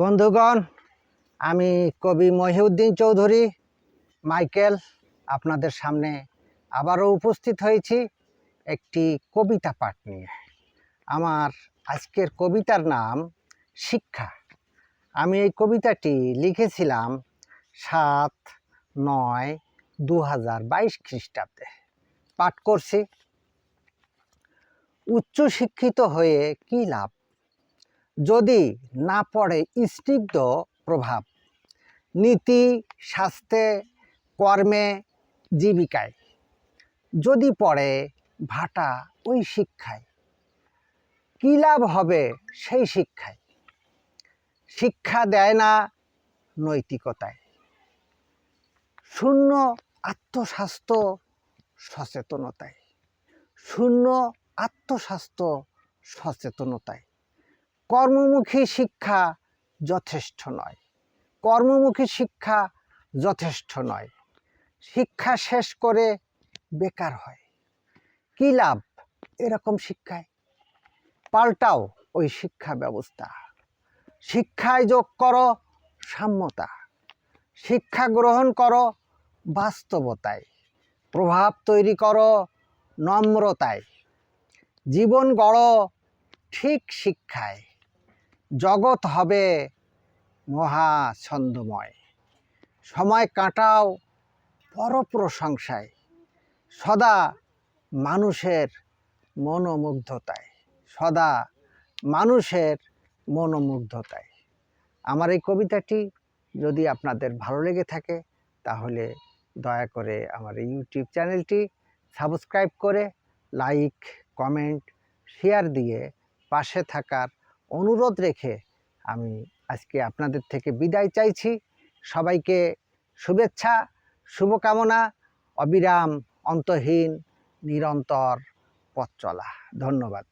বন্ধুগণ, আমি কবি মহিউদ্দিন চৌধুরী, মাইকেল আপনাদের সামনে আবারও উপস্থিত হয়েছি একটি কবিতা পাঠ নিয়ে। আমার আজকের কবিতার নাম শিক্ষা। আমি এই কবিতাটি লিখেছিলাম সাত নয় দু হাজার বাইশ খ্রিস্টাব্দে। পাঠ করছি, উচ্চশিক্ষিত হয়ে কী লাভ? যদি না পড়ে স্নিগ্ধ প্রভাব। নীতি, স্বাস্থ্যে, কর্মে, জীবিকায়। যদি পড়ে ভাটা ওই শিক্ষায়, কী লাভ হবে সেই শিক্ষায়? শিক্ষা দেয় না নৈতিকতায়। শূন্য আত্মস্বাস্থ্য সচেতনতায়। শূন্য আত্মস্বাস্থ্য সচেতনতায়। কর্মমুখী শিক্ষা যথেষ্ট নয়। কর্মমুখী শিক্ষা যথেষ্ট নয়। শিক্ষা শেষ করে বেকার হয়। কী লাভ এরকম শিক্ষায়? পাল্টাও ওই শিক্ষা ব্যবস্থা। শিক্ষায় যোগ করো সাম্যতা। শিক্ষা গ্রহণ করো বাস্তবতায়। প্রভাব তৈরি করো নম্রতায়। জীবন গড় ঠিক শিক্ষায়। জগৎ হবে মহা ছন্দময় সময় কাটাও পরপ্রশংসায়, সদা মানুষের মনোমুগ্ধতায়, সদা মানুষের মনোমুগ্ধতায়। আমার এই কবিতাটি যদি আপনাদের ভালো লেগে থাকে, তাহলে দয়া করে আমার ইউটিউব চ্যানেলটি সাবস্ক্রাইব করে লাইক, কমেন্ট, শেয়ার দিয়ে পাশে থাকার অনুরোধ রেখে আমি আজকে আপনাদের থেকে বিদায় চাইছি। সবাইকে শুভেচ্ছা, শুভকামনা, অবিরাম, অন্তহীন, নিরন্তর পথ চলা। ধন্যবাদ।